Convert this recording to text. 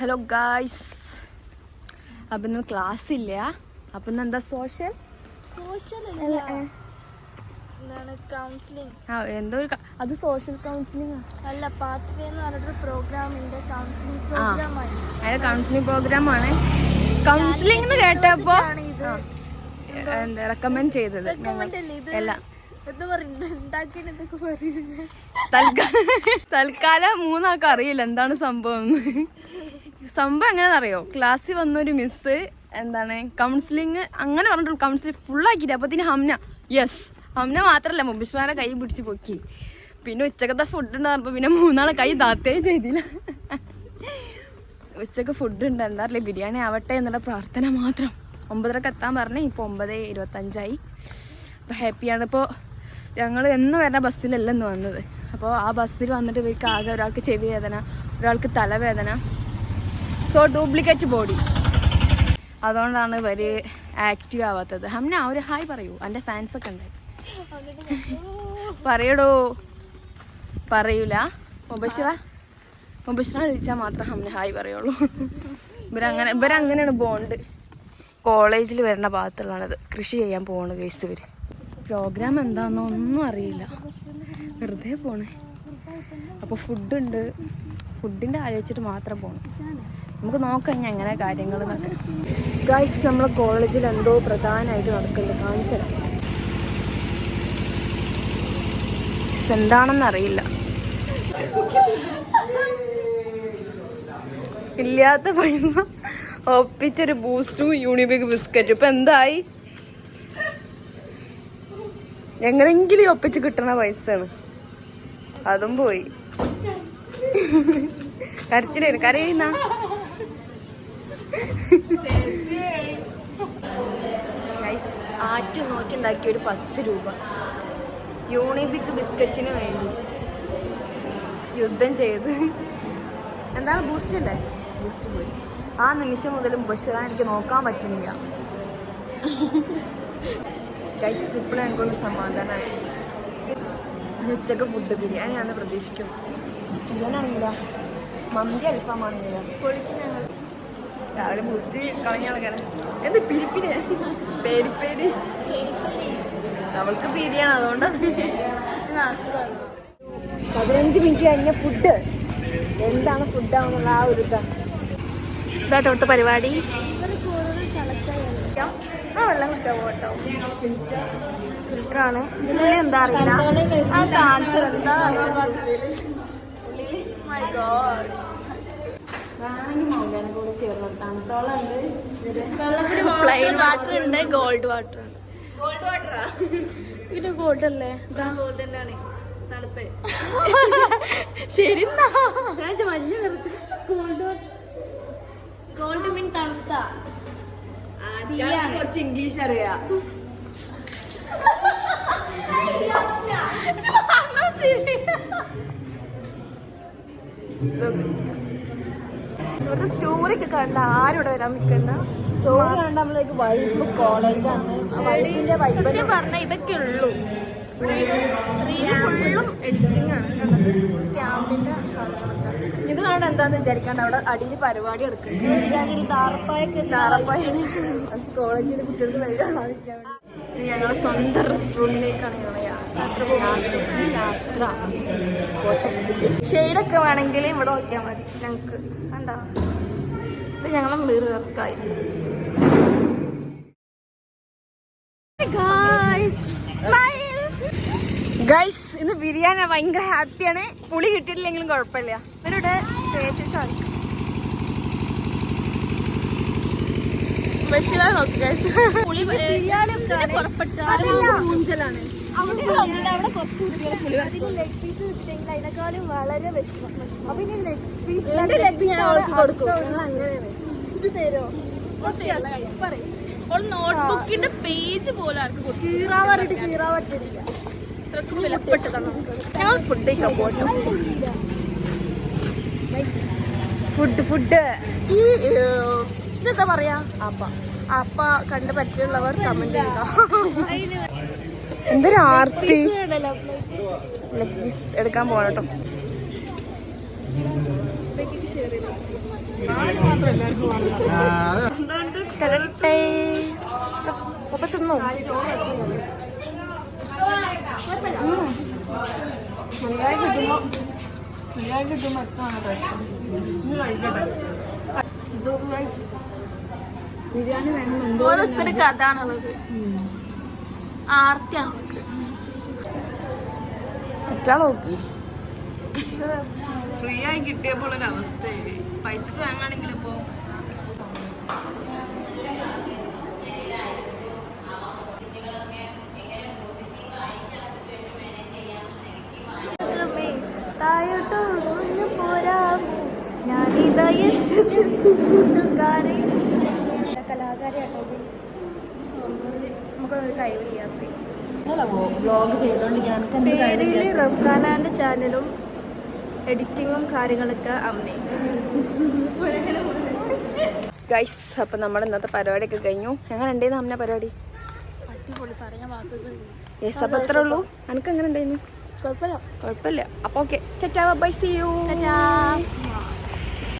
Hello guys അപ്പം ഇന്ന് class ഇല്ല. അപ്പം ഇന്ന് എന്താ സോഷ്യൽ സോഷ്യൽ എന്താണ് കൗൺസിലിംഗ് ആ എന്തോ ഒരു ക- അത് സോഷ്യൽ കൗൺസിലിംഗ് അല്ല പാത്ത് വേ എന്ന് പറഞ്ഞിട്ട് പ്രോഗ്രാമിന്റെ കൗൺസിലിംഗ് പ്രോഗ്രാമാണ് പ്രോഗ്രാം ആണ്. അതിന്റെ കൗൺസിലിംഗ് പ്രോഗ്രാമാണ് കൗൺസിലിംഗ് എന്ന് കേട്ടപ്പോ ഇത് ആ, എന്താ റെക്കമെൻഡ് ചെയ്തത് Recommend അല്ലേ ഇത്? അല്ല എന്താ പറയുന്നത് ഉണ്ടാക്കിയ എന്തൊക്കെ പറയുന്നത് തൽക്കാലം തൽക്കാലം മൂന്നാൾക്ക് അറിയില്ല എന്താണ് സംഭവം എന്ന്. സംഭവം എങ്ങനെയാണെന്നറിയോ? ക്ലാസ്സിൽ വന്നൊരു മിസ് എന്താണ് കൗൺസിലിംഗ് അങ്ങനെ പറഞ്ഞിട്ട് കൗൺസിലിംഗ് ഫുള്ളാക്കിയിട്ട് അപ്പത്തിന് ഹംന യെസ് ഹംന മാത്രമല്ല മുബിഷ്ണാരെ കൈ പിടിച്ച് പൊക്കി. പിന്നെ ഉച്ചക്കത്തെ ഫുഡ് ഉണ്ടാകുമ്പോൾ പിന്നെ മൂന്നാളെ കൈ താത്തേ ചെയ്തില്ല. ഉച്ചയ്ക്ക് ഫുഡ് ഉണ്ട് എന്താ അറിയില്ല ബിരിയാണി ആവട്ടെ എന്നുള്ള പ്രാർത്ഥന മാത്രം. ഒമ്പതരക്ക് എത്താൻ പറഞ്ഞേ ഇപ്പോൾ ഒമ്പത് ഇരുപത്തഞ്ചായി. അപ്പോൾ ഹാപ്പിയാണ് ഇപ്പോൾ ഞങ്ങൾ എന്ന് വരുന്ന ബസ്സിലല്ല ഇന്ന് വന്നത്. അപ്പോൾ ആ ബസ്സിൽ വന്നിട്ട് ഇവർക്ക് ആകെ ഒരാൾക്ക് ചെവി വേദന ഒരാൾക്ക് തലവേദന സോ ഡ്യൂപ്ലിക്കേറ്റ് ബോഡി അതുകൊണ്ടാണ് ഇവർ ആക്റ്റീവ് ആവാത്തത്. ഹംന ഒരു ഹായ് പറയൂ. ഫാൻസ് ഒക്കെ ഉണ്ട്. പറയടോ. പറയൂല. മുബഷിറ? മുബശ്ര വിളിച്ചാൽ മാത്രം ഹംന ഹായ് പറയുള്ളൂ. ഇവരങ്ങനെ ഇവരങ്ങനെയാണ് ബോണ്ട് കോളേജിൽ വരുന്ന ഭാഗത്തുള്ളതാണിത്. കൃഷി ചെയ്യാൻ പോവാണ് കേസ് ഇവർ. പ്രോഗ്രാം എന്താണെന്നൊന്നും അറിയില്ല. വെറുതെ പോണേ. അപ്പോൾ ഫുഡുണ്ട് ഫുഡിന്റെ ആലോചിച്ചിട്ട് മാത്രം പോകണം നമുക്ക് നോക്കാം ഇനി എങ്ങനെ കാര്യങ്ങൾ ഗൈസ് നമ്മളെ കോളേജിൽ എന്തോ പ്രധാനമായിട്ട് നടക്കുന്നുണ്ട്. കാണിച്ചത് എന്താണെന്ന് അറിയില്ല. ഇല്ലാത്ത പൈസ ഒപ്പിച്ചൊരു ബൂസ്റ്റും യൂണിബിക് ബിസ്ക്കറ്റും ഇപ്പൊ എന്തായി? എങ്ങനെങ്കിലും ഒപ്പിച്ച് കിട്ടണ പൈസയാണ്. അതും പോയി. കരച്ചിലായിരുന്നു. കരയുന്ന? ആറ്റ് നോറ്റുണ്ടാക്കിയ ഒരു പത്ത് രൂപ. യൂണിബിക് ബിസ്ക്കറ്റിന് വേണ്ടി യുദ്ധം ചെയ്ത്. എന്താണ് ബൂസ്റ്റ് അല്ലേ? ബൂസ്റ്റ് പോയി. ആ നിമിഷം മുതൽ ബഷീറ എനിക്ക് നോക്കാൻ പറ്റുന്നില്ല. ഗൈസ് ഇപ്പോഴും എനിക്കൊന്ന് സമാധാനമായി ഉച്ചയ്ക്ക് ഫുഡ് ബിരിയാണി ബിരിയാണിയാണ് പ്രതീക്ഷിക്കും ബിരിയാണിയാണെങ്കിലോ മന്തി അല്പമാണെങ്കിലോ പൊളിക്ക് ഞങ്ങൾ രാവിലെ ബൂസ്റ്റ് കളഞ്ഞാൽ എന്ത് പിരിപ്പിന്? പേരി പേരി അവൾക്ക് ബിരിയാണി അതുകൊണ്ടാണ്. പതിനഞ്ച് മിനിറ്റ് കഴിഞ്ഞ ഫുഡ്. എന്താണ് ഫുഡ് ആവുന്നുള്ള ആ ഒരു ഇതാണ് ഇതാട്ടോ ഇവിടുത്തെ പരിപാടി. ആ വെള്ളം കുറ്റാ പോട്ടോ ഫിൽറ്ററാണ് ഇതിൽ എന്താ അറിയില്ല. ആ കാണിച്ചത് എന്താ വേണമെങ്കിൽ മൗലാനെ കൂടെ ചേർന്ന് തണുത്തോളുണ്ട് പ്ലെയിൻ വാട്ടർ ഉണ്ട്. ഗോൾഡ് വാട്ടർ ഉണ്ട്. ഗോൾഡ് വാട്ടറാ ഇത് ഗോൾഡ് അല്ലേ? ഗോൾഡ് തന്നെയാണ്. തണുപ്പ്. ശരി ഞാൻ മഞ്ഞ വെറുതെ ഗോൾഡ് ഗോൾഡ് മീൻ തണുത്ത. കുറച്ച് ഇംഗ്ലീഷ് അറിയാം. ഇവിടുത്തെ സ്റ്റോറി ഒക്കെ കണ്ട ആരും ഇവിടെ വരാൻ നിൽക്കണ്ട സ്റ്റോറി കണ്ട നമ്മളേക്ക് വൈബ് കോളേജാണ് സത്യം പറഞ്ഞ ഇതൊക്കെ ഉള്ളൂ. ഇത് കാണാൻ എന്താന്ന് വിചാരിക്കാണ്ട് അവിടെ അടിയിൽ പരിപാടി എടുക്കുന്നുണ്ട് ഫസ്റ്റ് കോളേജിലെ കുട്ടികൾക്ക് വൈകാൻ ഞങ്ങളെ സ്വന്തം റെസ്റ്റോറന്റിലേക്കാണ് ഞങ്ങളെ യാത്ര ഷെയ്ഡൊക്കെ വേണമെങ്കിൽ ഇവിടെ നോക്കിയാൽ മതി. ഞങ്ങൾക്ക് കണ്ടോ? ഇത് ഞങ്ങളെ ഗായ്സ് ഗൈസ് ഇന്ന് ബിരിയാണി ഭയങ്കര ഹാപ്പിയാണ് പുളി കിട്ടിയിട്ടില്ലെങ്കിലും കുഴപ്പമില്ല. ഇവരുടെ ശേഷം ബഷീറ നോക്ക് ഗൈസ് പുളി പുറപ്പെട്ടാണ് അവിടെ കുറച്ച് പീസ് അതിനെക്കാളും വളരെ വിഷമം. അപ്പൊ ഇനി ലെഗ് പീസ് ലെഗ് ഞാൻ അവൾക്ക് കൊടുക്കും. ഇത് തരോ നോട്ട്ബുക്കിന്റെ പേജ് പോലെ ആർക്ക് കൊടുക്കും? കീറാവാറിട്ട് കീറാവറ്റില്ല ഇത്രക്കും വിലപ്പെട്ടതാണ് ഞങ്ങൾ ഫുഡ് കഴിക്കാൻ പോട്ടോ ഫുഡ് ഫുഡ് ഈ ഇതെന്താ പറയാ? അപ്പ. അപ്പ കണ്ട് പരിചയമുള്ളവർ കമന്റ് ചെയ്യുക എന്തൊരു ആർത്തി. എടുക്കാൻ പോകണം കേട്ടോ. പപ്പ തിന്നോ? കിട്ടുമ്പോ കിട്ടുമ്പോ ബിരിയാണി വേണം എന്തോ ഓരൊക്കെ ഒരു കഥ ആണുള്ളത് ആർത്തിയാണ് നോക്കി. ഫ്രീ ആയി കിട്ടിയപ്പോൾ ഒരു അവസ്ഥ പൈസക്ക് വാങ്ങാണെങ്കിൽ ഇപ്പോ ഞാനിതാ കൂട്ടുകാരെ കലാകാരിയാട്ടോ നമുക്കൊരു കൈവില്ലാത്ത വ്ലോഗ് ചെയ്തോണ്ട് ഞാൻ പേരിൽ റഫ്ഖാനാന്റെ ചാനലും എഡിറ്റിങ്ങും കാര്യങ്ങളൊക്കെ അമ്മയും ഗൈസ് അപ്പൊ നമ്മുടെ ഇന്നത്തെ പരിപാടിയൊക്കെ കഴിഞ്ഞു. എങ്ങനെ ഉണ്ടായിരുന്നു അമ്മ പരിപാടി? യെസ് അപ്പൊ എത്ര ഉള്ളൂ. എനിക്ക് എങ്ങനെ ഉണ്ടായിരുന്നു? കുഴപ്പമില്ല. കുഴപ്പമില്ല. അപ്പൊ ഓക്കെ ചറ്റാ ബൈ സി യു